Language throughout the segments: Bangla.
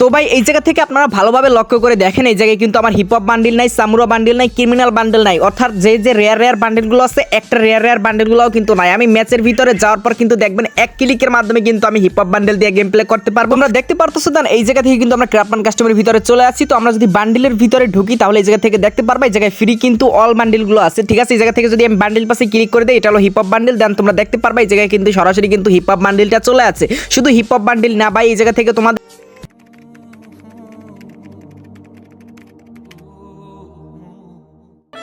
তো ভাই, এই জায়গা থেকে আপনারা ভালোভাবে লক্ষ্য করে দেখেন, এই জায়গায় কিন্তু আমার হিপ হপ বান্ডিল নাই সামুরা বান্ডিল নাই ক্রিমিনাল বান্ডিল নাই। অর্থাৎ যে যে রেয়ার রেয়ার বান্ডিলগুলো আছে, একটা রেয়ার রেয়ার বান্ডিলগুলোও কিন্তু নাই। আমি ম্যাচের ভিতরে যাওয়ার পর কিন্তু দেখবেন এক ক্লিকের মাধ্যমে কিন্তু আমি হিপ হপ বান্ডিল দিয়ে গেম প্লে করতে পারব। আমরা দেখতে পারতেছো দেন এই জায়গা থেকে কিন্তু আমরা ক্রাফমান কাস্টমারের ভিতরে চলে আসছি তো আমরা যদি বান্ডিলের ভিতরে ঢুকি, তাহলে এই জায়গা থেকে দেখতে পারব, এই জায়গায় ফ্রি কিন্তু অল বান্ডিলগুলো আছে। ঠিক আছে, এই জায়গা থেকে যদি আমি বান্ডিল পাশে ক্লিক করে দিই, এটা হলো হিপ হপ বান্ডিল দেন তোমরা দেখতে পারবা, এই জায়গায় কিন্তু সরাসরি কিন্তু হিপ হপ বান্ডিলটা চলে আছে। শুধু হিপ হপ বান্ডিল না ভাই, এই জায়গা থেকে তোমাদের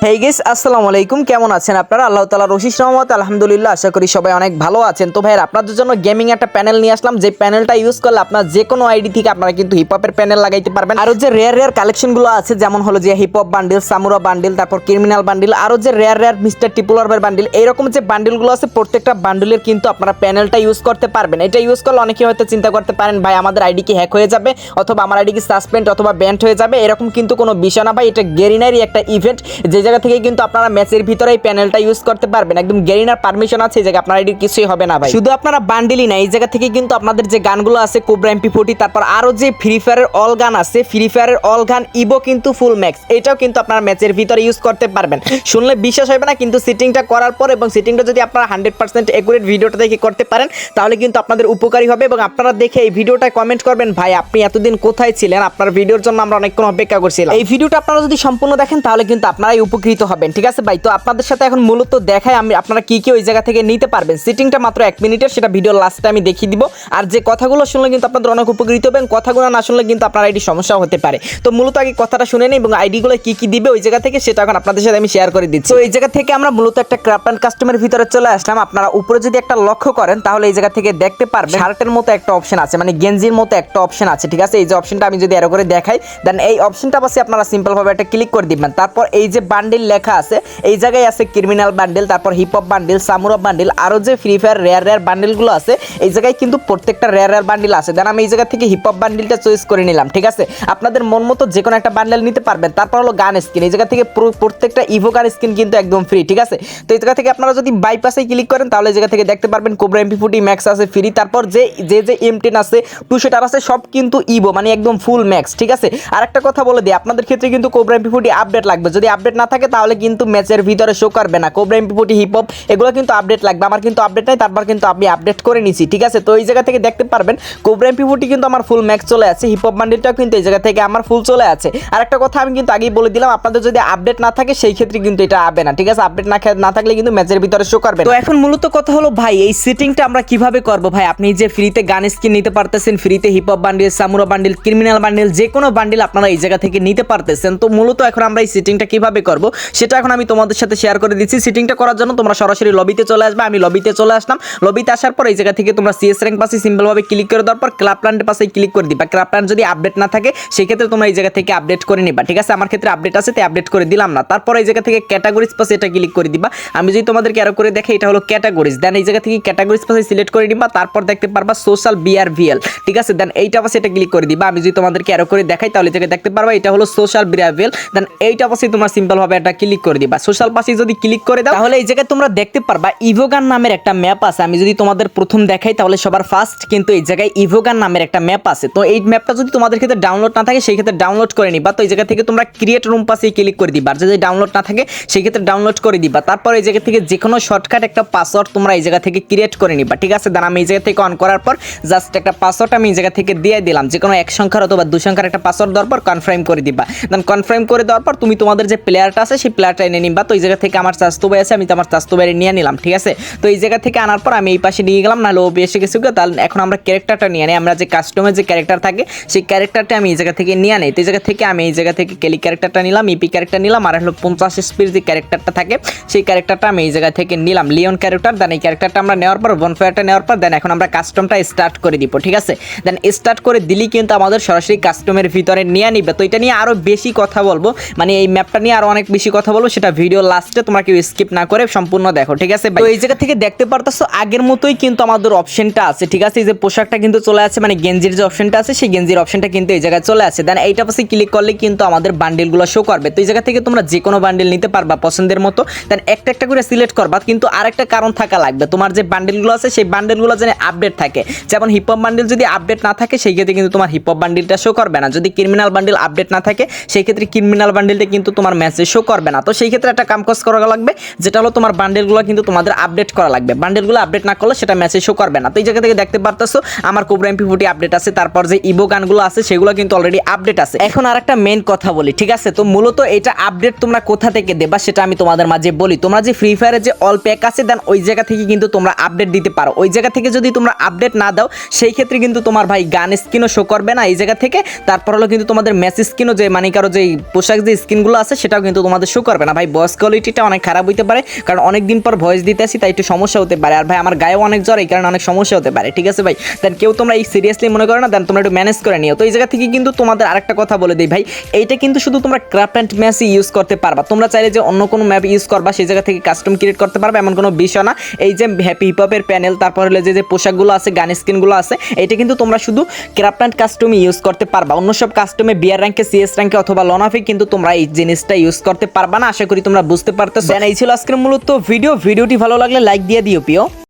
হেই গেস আসসালামু আলাইকুম। কেমন আছেন আপনারা? আল্লাহ তালা রশিস রহমত আলহামদুলিল্লাহ, আশা করি সবাই অনেক ভালো আছেন। তো ভাইয়ের, আপনাদের জন্য গেমিং একটা প্যানেল নিয়ে আসলাম। যে প্যানেলটা ইউজ করলে আপনার যে কোনো আইডি থেকে আপনারা কিন্তু হিপহপের প্যানেল লাগাইতে পারবেন। আরও যে রেয়ার রেয়ার কালেকশনগুলো আছে, যেমন হলো যে hip hop bundle samurai bundle তারপর ক্রিমিনাল বান্ডিল আরও যে রেয়ার রেয়ার মিস্টার টিপুলারবের বান্ডিল এইরকম যে বান্ডিলগুলো আছে, প্রত্যেকটা বান্ডিলের কিন্তু আপনারা প্যানেলটা ইউজ করতে পারবেন। এটা ইউজ করলে অনেকে হয়তো চিন্তা করতে পারেন, ভাই, আমাদের আইডি কি হ্যাক হয়ে যাবে? অথবা আমার আইডি কি সাসপেন্ড অথবা ব্যান্ড হয়ে যাবে? এরকম কিন্তু কোনো বিষয় না। ভাই, এটা গেরিনারই একটা ইভেন্ট যে জায়গা থেকে কিন্তু আপনারা ম্যাচের ভিতরে এই প্যানেলটা ইউজ করতে পারবেন। একদম গেরিনার পারমিশন আছে, এই জায়গায় আপনার আইডির কিছুই হবে না ভাই। শুধু আপনারা বান্ডিলই না, এই জায়গা থেকে কিন্তু আপনাদের যে গানগুলো আছে কোবরা এমপি ফোর্টি তারপর আরও যে ফ্রি ফায়ারের অল গান আছে ফ্রি ফায়ারের অল গান ইবো কিন্তু ফুল ম্যাক্স এটাও কিন্তু আপনারা ম্যাচের ভিতরে ইউজ করতে পারবেন। শুনলে বিশ্বাস হবে না, কিন্তু সিটিংটা করার পর এবং সিটিংটা যদি আপনারা হান্ড্রেড পার্সেন্ট একুরেট ভিডিওটা দেখে করতে পারেন, তাহলে কিন্তু আপনাদের উপকারী হবে এবং আপনারা দেখে এই ভিডিওটা কমেন্ট করবেন, ভাই, আপনি এতদিন কোথায় ছিলেন? আপনার ভিডিওর জন্য আমরা অনেকক্ষণ অপেক্ষা করছিলাম। এই ভিডিওটা আপনারা যদি সম্পূর্ণ দেখেন, তাহলে কিন্তু আপনারাই উপকৃত হবেন, ঠিক আছে ভাই? তো আপনাদের সাথে এখন মূলত দেখায় আমি আপনারা কি কি ওই জায়গা থেকে নিতে পারবেন। সিটিংটা মাত্র এক মিনিটের, সেটা ভিডিওর লাস্টে আমি দেখিয়ে দিব। আর যে কথাগুলো শুনলে কিন্তু আপনাদের অনেক উপকৃত হবেন, কথাগুলো না শুনলে কিন্তু আপনার আইডি সমস্যা হতে পারে। তো মূলত আগে কথাটা শুনে নিই এবং আইডিগুলো কি কি দিবে ওই জায়গা থেকে, সেটা এখন আপনাদের সাথে আমি শেয়ার করে দিচ্ছি। তো এই জায়গা থেকে আমরা মূলত একটা ক্রাফট অ্যান্ড কাস্টমের ভিতরে চলে আসলাম। আপনারা উপরে যদি একটা লক্ষ্য করেন, তাহলে এই জায়গা থেকে দেখতে পারবেন শার্টের মতো একটা অপশন আছে মানে গেঞ্জির মতো একটা অপশন আছে, ঠিক আছে? এই যে অপশনটা আমি যদি এরো করে দেখাই দেন এই অপশনটা পাশে আপনারা সিম্পল ভাবে একটা ক্লিক করে দিবেন। তারপর এই যে বান্ডিল লেখা আছে, এই জায়গায় আছে ক্রিমিনাল বান্ডিল, তারপর hip hop bundle samurai bundle আরও যে ফ্রি ফায়ার রেয়ার রেয়ার বান্ডিলগুলো আছে, এই জায়গায় কিন্তু প্রত্যেকটা রেয়ার রেয়ার বান্ডিল আছে। দেন আমি এই জায়গা থেকে হিপ হপ বান্ডিলটা চয়েস করে নিলাম, ঠিক আছে? আপনাদের মন মতো যে কোনো একটা বান্ডেল নিতে পারবেন, তারপর হলো গান স্কিন এই জায়গা থেকে প্রত্যেকটা ইভো গান স্কিন কিন্তু একদম ফ্রি ঠিক আছে? তো এই জায়গা থেকে আপনারা যদি বাইপাসে ক্লিক করেন, তাহলে এই জায়গা থেকে দেখতে পারবেন কোবরা এমপি ফুটি ম্যাক্স আছে ফ্রি তারপর যে যে যে এম টেন আছে টু সেটার আছে, সব কিন্তু ইভো মানে একদম ফুল ম্যাক্স ঠিক আছে? আর একটা কথা বলে দিই, আপনাদের ক্ষেত্রে কিন্তু কোবরা এমপি ফুটি আপডেট লাগবে, যদি আপডেট না তাহলে কিন্তু ম্যাচের ভিতরে শো করবে না। Cobra MP forty hip hop এগুলো কিন্তু আপডেট লাগবে। আমার কিন্তু আপডেট নাই, তারপর কিন্তু আমি আপডেট করে নিছি, ঠিক আছে? তো এই জায়গা থেকে দেখতে পারবেন, কোবরা এমপি ফুটি কিন্তু আমার ফুল ম্যাক্স চলে আছে হিপ হপ বান্ডিলটাও কিন্তু এই জায়গা থেকে আমার ফুল চলে আছে। আর একটা কথা আমি কিন্তু আগেই বলে দিলাম, আপনাদের যদি আপডেট না থাকে, সেই ক্ষেত্রে কিন্তু এটা আবে না, ঠিক আছে? আপডেট না না থাকলে কিন্তু ম্যাচের ভিতরে শো করবে তো এখন মূলত কথা হলো, ভাই, এই সেটিংটা আমরা কীভাবে করব? ভাই, আপনি যে ফ্রিতে গান স্কিন নিতে পারতেছেন ফ্রিতে hip hop bundle samurai bundle criminal bundle, যে কোনো বান্ডিল আপনারা এই জায়গা থেকে নিতে পারতেছেন, তো মূলত এখন আমরা এই সেটিংটা কীভাবে করব? সেটা এখন আমি তোমাদের সাথে শেয়ার করে দিচ্ছি। সেটিংটা করার জন্য তোমরা সরাসরি লবিতে চলে আসবে। আমি লবিতে চলে আসলাম। লবিতে আসার পর এই জায়গা থেকে তোমরা সিএস র্যাঙ্ক পাশে সিম্পলভাবে ক্লিক করে দেওয়ার পর ক্লাব প্ল্যান্টের পাশে ক্লিক করে দিবা। ক্লাব প্ল্যান্ট যদি আপডেট না থাকে সেই ক্ষেত্রে তোমরা এই জায়গা থেকে আপডেট করে নিবা। ঠিক আছে? আমার ক্ষেত্রে আপডেট আছে, তাই আপডেট করে দিলাম না। তারপর এই জায়গা থেকে ক্যাটাগরিজ পাশে এটা ক্লিক করে দিবা। আমি যদি তোমাদেরকে আরও করে দেখে এটা হলো ক্যাটাগরিজ দেন এই জায়গা থেকে ক্যাটাগরিজ পাশে সিলেক্ট করে নিবা। তারপর দেখতে পারবা সোশ্যাল বিআরভিএল ঠিক আছে? দেন এইটা পাশে এটা ক্লিক করে দিবা। আমি যদি তোমাদেরকে আরও করে দেখাই, তাহলে এই জায়গায় দেখতে পারবা, এটা হলো সোশ্যাল বিআরভিএল দেন এইটা পাশে তোমরা সিম্পল ভাবে এটা ক্লিক করে দিবা। সোশ্যাল পাশে যদি ক্লিক করে দাও, তাহলে এই জায়গায় তোমরা দেখতে পারবা ইভোগান নামের একটা ম্যাপ আছে। আমি যদি তোমাদের প্রথম দেখাই, তাহলে সবার ফার্স্ট কিন্তু এই জায়গায় ইভোগান নামের একটা ম্যাপ আছে। তো এই ম্যাপটা যদি তোমাদের ক্ষেত্রে ডাউনলোড না থাকে, সেই ক্ষেত্রে ডাউনলোড করে নিবা। তো এই জায়গা থেকে তোমরা ক্রিয়েট রুম পাশে ক্লিক করে দিবা। যদি ডাউনলোড না থাকে, সেই ক্ষেত্রে ডাউনলোড করে দিবা। তারপর এই জায়গা থেকে যে কোনো শর্টকাট একটা পাসওয়ার্ড তোমরা এই জায়গা থেকে ক্রিয়েট করে নিবা। ঠিক আছে? দাঁড়া আমি এই জায়গা থেকে অন করার পর জাস্ট একটা পাসওয়ার্ড আমি এই জায়গা থেকে দিয়ে দিলাম। যে কোনো এক সংখ্যার অথবা দু সংখ্যার একটা পাসওয়ার্ড দেওয়ার পর কনফার্ম করে দিবা। দেন কনফার্ম করে দেওয়ার পর তুমি তোমাদের যে প্লেয়ারটা আছে, সেই প্লেয়ারটা এনে নিবা তো এই জায়গা থেকে আমার চাস্তু ভাই আছে, আমি তো আমার চাস্তু বাইরে নিয়ে নিলাম, ঠিক আছে? তো এই জায়গা থেকে আনার পর আমি এই পাশে নিয়ে গেলাম, নাহলে ও এসে গেছে তাহলে এখন আমরা ক্যারেক্টারটা নিয়ে নিই। আমরা যে কাস্টমের যে ক্যারেক্টার থাকে, সেই ক্যারেক্টারটা আমি এই জায়গা থেকে নিয়ে নিই। তো এই জায়গা থেকে আমি এই জায়গা থেকে কেলি ক্যারেক্টারটা নিলাম ইপি ক্যারেক্টার নিলাম, আর হলো পঞ্চাশ স্পিড যে ক্যারেক্টারটা থাকে, সেই ক্যারেক্টারটা আমি এই জায়গা থেকে নিলাম। লিওন ক্যারেক্টার দেন এই ক্যারেক্টারটা আমরা নেওয়ার পর বনফায়ারটা নেওয়ার পর দেন এখন আমরা কাস্টমটা স্টার্ট করে দিব, ঠিক আছে? দেন স্টার্ট করে দিলেই কিন্তু আমাদের সরাসরি কাস্টমের ভিতরে নিয়ে নিবে। তো এটা নিয়ে আরও বেশি কথা বলব। মানে এই ম্যাপটা নিয়ে আরও অনেক বেশি কথা বলব, সেটা ভিডিও লাস্টে তোমরা কেউ স্কিপ না করে সম্পূর্ণ দেখো, ঠিক আছে? তো এই জায়গা থেকে দেখতে পারতেছো, আগের মতোই কিন্তু আমাদের অপশনটা আছে, ঠিক আছে? এই যে পোশাকটা কিন্তু চলে আছে মানে গেঞ্জির যে অপশনটা আছে, সেই গেঞ্জির অপশনটা কিন্তু এই জায়গায় চলে আছে দেন এইটা পাশে ক্লিক করলে কিন্তু আমাদের বান্ডেলগুলো শো করবে। তো এই জায়গা থেকে তোমরা যে কোনো বান্ডেল নিতে পারবা পছন্দের মতো। দেন একটা একটা করে সিলেক্ট করবা, কিন্তু আরেকটা কারণ থাকা লাগবে। তোমার যে বান্ডেলগুলো আছে, সেই বান্ডেলগুলো যেন আপডেট থাকে। যেমন হিপ হপ বান্ডেল যদি আপডেট না থাকে, সেই ক্ষেত্রে কিন্তু তোমার হিপ হপ বান্ডেলটা শো করবে না। যদি ক্রিমিনাল বান্ডেল আপডেট না থাকে, সেই ক্ষেত্রে ক্রিমিনাল বান্ডেলটা কিন্তু তোমার মেসেজ শো করবে না। তো সেই ক্ষেত্রে একটা কাম কাজ করা লাগবে, যেটা হলো তোমার বান্ডেলগুলো কিন্তু তোমাদের আপডেট করা লাগবে। বান্ডেলগুলো আপডেট না করলে সেটা মেসেজ শো করবে না। তো এই জায়গা থেকে দেখতে পারতেছো, আমার কোবরা এমপি ফুটি আপডেট আছে, তারপর যে ইবো গানগুলো আছে, সেগুলো কিন্তু অলরেডি আপডেট আছে। এখন আর একটা মেন কথা বলি, ঠিক আছে? তো মূলত এটা আপডেট তোমরা কোথা থেকে দেবা সেটা আমি তোমাদের মাঝে বলি। তোমরা যে ফ্রি ফায়ারের যে অল প্যাক আছে দেন ওই জায়গা থেকে কিন্তু তোমরা আপডেট দিতে পারো। ওই জায়গা থেকে যদি তোমরা আপডেট না দাও, সেই ক্ষেত্রে কিন্তু তোমার ভাই গান স্কিনও শো করবে না এই জায়গা থেকে। তারপর হলো কিন্তু তোমাদের মেসেজ স্কিনও যে মানে কারও যে পোশাক যে স্কিনগুলো আছে, সেটাও কিন্তু তোমাদের শো করবে না। ভাই ভয়েস কোয়ালিটিটা অনেক খারাপ হইতে পারে, কারণ অনেক দিন পর ভয়েস দিতে আসি, তাই একটু সমস্যা হতে পারে। আর ভাই, আমার গায়েও অনেক জ্বর, এই কারণে অনেক সমস্যা হতে পারে। ঠিক আছে ভাই? দেন কেউ তোমরা এই সিরিয়াসলি মনে করো না দেন তোমরা একটু ম্যানেজ করে নিও। তো এই জায়গা থেকে কিন্তু তোমাদের আরেকটা কথা বলে দিই ভাই, এইটা কিন্তু শুধু তোমরা ক্রাফট অ্যান্ড ম্যাচই ইউজ করতে পারবা। তোমরা চাইলে যে অন্য কোনো ম্যাপ ইউজ করবা, সেই জায়গা থেকে কাস্টম ক্রিয়েট করতে পারবা, এমন কোনো বিষয় না। এই যে হ্যাপি হিপহপের প্যানেল তারপর হলে যে যে পোশাকগুলো আছে, গান স্কিনগুলো আছে এটা কিন্তু তোমরা শুধু ক্রাফট অ্যান্ড কাস্টমই ইউজ করতে পারবা। অন্য সব কাস্টমে বিয়ার র্যাঙ্কে সিএস র্যাঙ্কে অথবা লনাফে কিন্তু তোমরা এই জিনিসটা ইউজ করতে পারবা না? আশা করি তোমরা বুঝতে পারতেছো। এই ছিল আজকের মূলত ভিডিও। ভিডিওটি ভালো লাগলে লাইক দিয়ে দিও, প্রিয়।